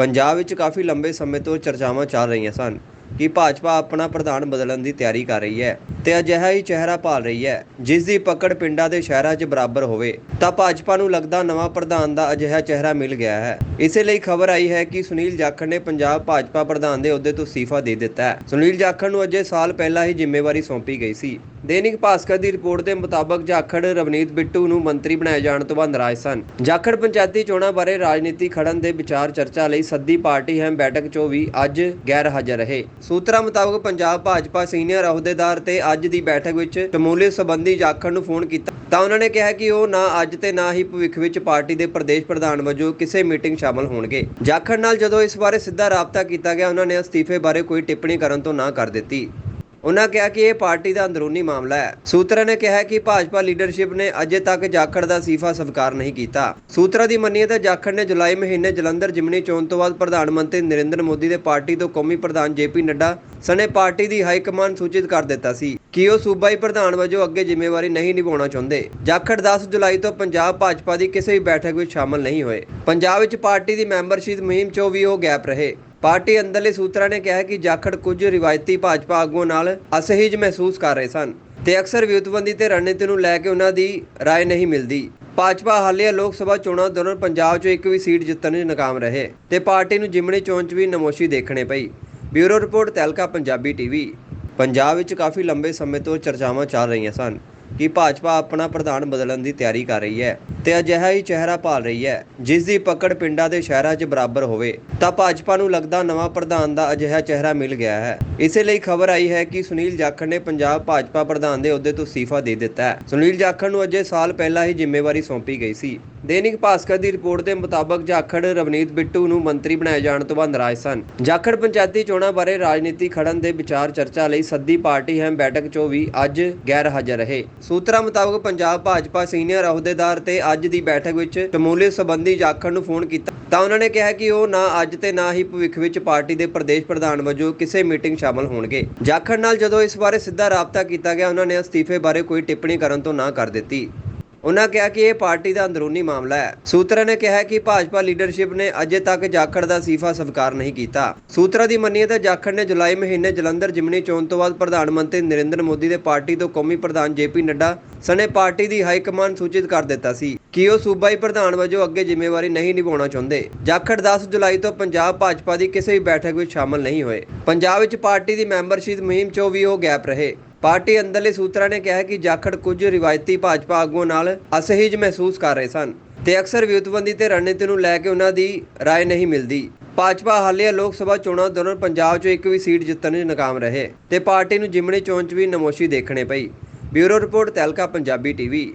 ਪੰਜਾਬ ਵਿੱਚ ਕਾਫੀ ਲੰਬੇ ਸਮੇਂ ਤੋਂ ਚਰਚਾਵਾਂ ਚੱਲ ਰਹੀਆਂ ਸਨ ਕਿ ਭਾਜਪਾ ਆਪਣਾ ਪ੍ਰਧਾਨ ਬਦਲਣ ਦੀ ਤਿਆਰੀ ਕਰ ਰਹੀ ਹੈ ਤੇ ਅਜਿਹਾ ਹੀ ਚਿਹਰਾ ਭਾਲ ਰਹੀ ਹੈ, ਜਿਸ ਦੀ ਪਕੜ ਪਿੰਡਾਂ ਦੇ ਸ਼ਹਿਰਾਂ 'ਚ ਬਰਾਬਰ ਹੋਵੇ, ਤਾਂ ਭਾਜਪਾ ਨੂੰ ਲੱਗਦਾ ਨਵਾਂ ਪ੍ਰਧਾਨ ਦਾ ਅਜਿਹਾ ਚਿਹਰਾ ਮਿਲ ਗਿਆ ਹੈ। ਇਸੇ ਲਈ ਖਬਰ ਆਈ ਹੈ ਕਿ ਸੁਨੀਲ ਜਾਖੜ ਨੇ ਪੰਜਾਬ ਭਾਜਪਾ ਪ੍ਰਧਾਨ ਦੇ ਅਹੁਦੇ ਤੋਂ ਅਸਤੀਫਾ ਦੇ ਦਿੱਤਾ ਹੈ। ਸੁਨੀਲ ਜਾਖੜ ਨੂੰ ਅਜੇ ਸਾਲ ਪਹਿਲਾਂ ਹੀ ਜ਼ਿੰਮੇਵਾਰੀ ਸੌਂਪੀ ਗਈ ਸੀ। ਦੈਨਿਕ ਭਾਸਕਰ ਦੀ ਰਿਪੋਰਟ ਦੇ ਮੁਤਾਬਕ ਜਾਖੜ ਰਵਨੀਤ ਬਿੱਟੂ ਨੂੰ ਮੰਤਰੀ ਬਣਾਏ ਜਾਣ ਤੋਂ ਬਾਅਦ ਨਾਰਾਜ਼ ਸਨ। ਜਾਖੜ ਪੰਚਾਇਤੀ ਚੋਣਾਂ ਬਾਰੇ ਰਾਜਨੀਤੀ ਖੜਨ ਦੇ ਵਿਚਾਰ ਚਰਚਾ ਲਈ ਸੱਦੀ ਪਾਰਟੀ ਹੈ ਬੈਠਕ 'ਚੋਂ ਵੀ ਅੱਜ ਗੈਰ ਹਾਜ਼ਰ ਰਹੇ। ਸੂਤਰਾਂ ਮੁਤਾਬਕ ਪੰਜਾਬ ਭਾਜਪਾ ਸੀਨੀਅਰ ਅਹੁਦੇਦਾਰ ਤੇ ਅੱਜ ਦੀ ਬੈਠਕ ਵਿੱਚ ਸ਼ਮੂਲੀਅਤ ਸੰਬੰਧੀ ਜਾਖੜ ਨੂੰ ਫੋਨ ਕੀਤਾ। ਤਾਂ ਉਹਨਾਂ ਨੇ ਕਿਹਾ ਕਿ ਉਹ ਨਾ ਅੱਜ ਤੇ ਨਾ ਹੀ ਭਵਿੱਖ ਵਿੱਚ ਪਾਰਟੀ ਦੇ ਪ੍ਰਦੇਸ਼ ਪ੍ਰਧਾਨ ਵਜੋਂ ਕਿਸੇ ਮੀਟਿੰਗ ਸ਼ਾਮਲ ਹੋਣਗੇ। ਜਾਖੜ ਨਾਲ ਜਦੋਂ ਇਸ ਬਾਰੇ ਸਿੱਧਾ ਰਾਬਤਾ ਕੀਤਾ ਗਿਆ, ਉਹਨਾਂ ਨੇ ਅਸਤੀਫੇ ਬਾਰੇ ਕੋਈ ਟਿੱਪਣੀ ਕਰਨ ਤੋਂ ਨਾ ਕਰ ਦਿੱਤੀ। ਉਹਨਾਂ ਕਿਹਾ ਕਿ ਇਹ ਪਾਰਟੀ ਦਾ ਅੰਦਰੂਨੀ ਮਾਮਲਾ ਹੈ। ਸੂਤਰਾਂ ਨੇ ਕਿਹਾ ਕਿ ਭਾਜਪਾ ਲੀਡਰਸ਼ਿਪ ਨੇ ਅਜੇ ਤੱਕ ਜਾਖੜ ਦਾ ਸੀਫਾ ਸਵੀਕਾਰ ਨਹੀਂ ਕੀਤਾ। ਸੂਤਰਾਂ ਦੀ ਮੰਨੀਏ ਤਾਂ ਜਾਖੜ ਨੇ ਜੁਲਾਈ ਮਹੀਨੇ ਜਲੰਧਰ ਜਿਮਨੀ ਚੋਣ ਤੋਂ ਬਾਅਦ ਪ੍ਰਧਾਨ ਮੰਤਰੀ ਨਰਿੰਦਰ ਮੋਦੀ ਦੇ ਪਾਰਟੀ ਤੋਂ ਕੌਮੀ ਪ੍ਰਧਾਨ ਜੇਪੀ ਨੱਡਾ ਸਣੇ ਪਾਰਟੀ ਦੀ ਹਾਈ ਕਮਾਂਡ ਸੂਚਿਤ ਕਰ ਦਿੱਤਾ ਸੀ ਕਿ ਉਹ ਸੂਬਾਈ ਪ੍ਰਧਾਨ ਵਜੋਂ ਅੱਗੇ ਜ਼ਿੰਮੇਵਾਰੀ ਨਹੀਂ ਨਿਭਾਉਣਾ ਚਾਹੁੰਦੇ। ਜਾਖੜ 10 ਜੁਲਾਈ ਤੋਂ ਪੰਜਾਬ ਭਾਜਪਾ ਦੀ ਕਿਸੇ ਵੀ ਬੈਠਕ ਵਿੱਚ ਸ਼ਾਮਲ ਨਹੀਂ ਹੋਏ। ਪੰਜਾਬ ਵਿੱਚ ਪਾਰਟੀ ਦੀ ਮੈਂਬਰਸ਼ਿਪ ਮੁਹਿੰਮ 'ਚੋਂ ਵੀ ਉਹ ਗੈਪ ਰਹੇ। ਪਾਰਟੀ ਅੰਦਰਲੇ ਸੂਤਰਾਂ ਨੇ ਕਿਹਾ ਕਿ ਜਾਖੜ ਕੁਝ ਰਿਵਾਇਤੀ ਭਾਜਪਾ ਆਗੂਆਂ ਨਾਲ ਅਸਹਿਜ ਮਹਿਸੂਸ ਕਰ ਰਹੇ ਸਨ ਤੇ ਅਕਸਰ ਵਿਉਤਬੰਦੀ ਤੇ ਰਣਨੀਤੀ ਨੂੰ ਲੈ ਕੇ ਉਹਨਾਂ ਦੀ رائے ਨਹੀਂ ਮਿਲਦੀ ਭਾਜਪਾ ਹਾਲੀਆ ਲੋਕ ਸਭਾ ਚੋਣਾਂ ਦੌਰਾਨ ਪੰਜਾਬ 'ਚੋਂ ਇੱਕ ਵੀ ਸੀਟ ਜਿੱਤਣ 'ਚ ਨਾਕਾਮ ਰਹੇ ਤੇ ਪਾਰਟੀ ਨੂੰ ਜਿਮਣੀ ਚੋਣ 'ਚ ਵੀ ਨਮੋਸ਼ੀ ਦੇਖਣੇ ਪਈ bureau report Tehelka Punjabi TV Punjab ਵਿੱਚ ਕਾਫੀ ਲੰਬੇ ਸਮੇਂ ਤੋਂ ਚਰਚਾਵਾਂ ਚੱਲ ਰਹੀਆਂ ਸਨ ਕਿ ਭਾਜਪਾ ਆਪਣਾ ਪ੍ਰਧਾਨ ਬਦਲਣ ਦੀ ਤਿਆਰੀ ਕਰ ਰਹੀ ਹੈ ਤੇ ਅਜਿਹਾ ਹੀ ਚਿਹਰਾ ਭਾਲ ਰਹੀ ਹੈ ਜਿਸ ਦੀ ਪਕੜ ਪਿੰਡਾਂ ਦੇ ਸ਼ਹਿਰਾਂ 'ਚ ਬਰਾਬਰ ਹੋਵੇ, ਤਾਂ ਭਾਜਪਾ ਨੂੰ ਲੱਗਦਾ ਨਵਾਂ ਪ੍ਰਧਾਨ ਦਾ ਅਜਿਹਾ ਚਿਹਰਾ ਮਿਲ ਗਿਆ ਹੈ। ਇਸੇ ਲਈ ਖਬਰ ਆਈ ਹੈ ਕਿ ਸੁਨੀਲ ਜਾਖੜ ਨੇ ਪੰਜਾਬ ਭਾਜਪਾ ਪ੍ਰਧਾਨ ਦੇ ਅਹੁਦੇ ਤੋਂ ਅਸਤੀਫਾ ਦੇ ਦਿੱਤਾ ਹੈ। ਸੁਨੀਲ ਜਾਖੜ ਨੂੰ ਅਜੇ ਸਾਲ ਪਹਿਲਾਂ ਹੀ ਜ਼ਿੰਮੇਵਾਰੀ ਸੌਂਪੀ ਗਈ ਸੀ। ਦੈਨਿਕ ਭਾਸਕਰ ਦੀ ਰਿਪੋਰਟ ਦੇ ਮੁਤਾਬਕ ਜਾਖੜ, ਰਵਨੀਤ ਬਿੱਟੂ ਨੂੰ ਮੰਤਰੀ ਬਣਾਏ ਜਾਣ ਤੋਂ ਬਾਅਦ ਨਾਰਾਜ਼ ਸਨ। ਜਾਖੜ ਪੰਚਾਇਤੀ ਚੋਣਾਂ ਬਾਰੇ ਰਾਜਨੀਤੀ ਖੜਨ ਦੇ ਵਿਚਾਰ ਚਰਚਾ ਲਈ ਸੱਦੀ ਪਾਰਟੀ ਹੈ ਬੈਠਕ 'ਚੋਂ ਵੀ ਅੱਜ ਗੈਰ ਹਾਜ਼ਰ ਰਹੇ। ਸੂਤਰਾਂ ਮੁਤਾਬਕ ਪੰਜਾਬ ਭਾਜਪਾ ਸੀਨੀਅਰ ਅਹੁਦੇਦਾਰ ਤੇ ਅੱਜ ਦੀ ਬੈਠਕ ਵਿੱਚ ਸ਼ਮੂਲੀਅਤ ਸੰਬੰਧੀ ਜਾਖੜ ਨੂੰ ਫੋਨ ਕੀਤਾ, ਤਾਂ ਉਹਨਾਂ ਨੇ ਕਿਹਾ ਕਿ ਉਹ ਨਾ ਅੱਜ ਤੇ ਨਾ ਹੀ ਭਵਿੱਖ ਵਿੱਚ ਪਾਰਟੀ ਦੇ ਪ੍ਰਦੇਸ਼ ਪ੍ਰਧਾਨ ਵਜੋਂ ਕਿਸੇ ਮੀਟਿੰਗ ਸ਼ਾਮਲ ਹੋਣਗੇ। ਜਾਖੜ ਨਾਲ ਜਦੋਂ ਇਸ ਬਾਰੇ ਸਿੱਧਾ ਰਾਬਤਾ ਕੀਤਾ ਗਿਆ, ਉਹਨਾਂ ਨੇ ਅਸਤੀਫੇ ਬਾਰੇ ਕੋਈ ਟਿੱਪਣੀ ਕਰਨ ਤੋਂ ਨਾ ਕਰ ਦਿੱਤੀ। ਉਹਨਾਂ ਕਿਹਾ ਕਿ ਇਹ ਪਾਰਟੀ ਦਾ ਅੰਦਰੂਨੀ ਮਾਮਲਾ ਹੈ। ਸੂਤਰਾਂ ਨੇ ਕਿਹਾ ਕਿ ਭਾਜਪਾ ਲੀਡਰਸ਼ਿਪ ਨੇ ਅਜੇ ਤੱਕ ਜਾਖੜ ਦਾ ਸੀਫਾ ਸਵੀਕਾਰ ਨਹੀਂ ਕੀਤਾ। ਸੂਤਰਾਂ ਦੀ ਮੰਨੀਏ ਤਾਂ ਜਾਖੜ ਨੇ ਜੁਲਾਈ ਮਹੀਨੇ ਜਲੰਧਰ ਜਿਮਨੀ ਚੋਣ ਤੋਂ ਬਾਅਦ ਪ੍ਰਧਾਨ ਮੰਤਰੀ ਨਰਿੰਦਰ ਮੋਦੀ ਦੇ ਪਾਰਟੀ ਤੋਂ ਕੌਮੀ ਪ੍ਰਧਾਨ ਜੇਪੀ ਨੱਡਾ ਸਣੇ ਪਾਰਟੀ ਦੀ ਹਾਈ ਕਮਾਂਡ ਸੂਚਿਤ ਕਰ ਦਿੱਤਾ ਸੀ ਕਿ ਉਹ ਸੂਬਾਈ ਪ੍ਰਧਾਨ ਵਜੋਂ ਅੱਗੇ ਜ਼ਿੰਮੇਵਾਰੀ ਨਹੀਂ ਨਿਭਾਉਣਾ ਚਾਹੁੰਦੇ। ਜਾਖੜ 10 ਜੁਲਾਈ ਤੋਂ ਪੰਜਾਬ ਭਾਜਪਾ ਦੀ ਕਿਸੇ ਵੀ ਬੈਠਕ ਵਿੱਚ ਸ਼ਾਮਲ ਨਹੀਂ ਹੋਏ। ਪੰਜਾਬ ਵਿੱਚ ਪਾਰਟੀ ਦੀ ਮੈਂਬਰਸ਼ਿਪ ਮੁਹਿੰਮ 'ਚੋਂ ਵੀ ਉਹ ਗੈਪ ਰਹੇ। ਪਾਰਟੀ ਅੰਦਰਲੇ ਸੂਤਰਾਂ ਨੇ ਕਿਹਾ ਕਿ ਜਾਖੜ ਕੁਝ ਰਿਵਾਇਤੀ ਭਾਜਪਾ ਆਗੂਆਂ ਨਾਲ ਅਸਹਿਜ ਮਹਿਸੂਸ ਕਰ ਰਹੇ ਸਨ ਤੇ ਅਕਸਰ ਵਿਉਤਬੰਦੀ ਤੇ ਰਣਨੀਤੀ ਨੂੰ ਲੈ ਕੇ ਉਹਨਾਂ ਦੀ رائے ਨਹੀਂ ਮਿਲਦੀ ਭਾਜਪਾ ਹਾਲੀਆ ਲੋਕ ਸਭਾ ਚੋਣਾਂ ਦੌਰਾਨ ਪੰਜਾਬ 'ਚੋਂ ਇੱਕ ਵੀ ਸੀਟ ਜਿੱਤਣ 'ਚ ਨਾਕਾਮ ਰਹੇ ਤੇ ਪਾਰਟੀ ਨੂੰ ਜਿਮਣੀ ਚੋਣ 'ਚ ਵੀ ਨਮੋਸ਼ੀ ਦੇਖਣੇ ਪਈ bureau report Tehelka Punjabi TV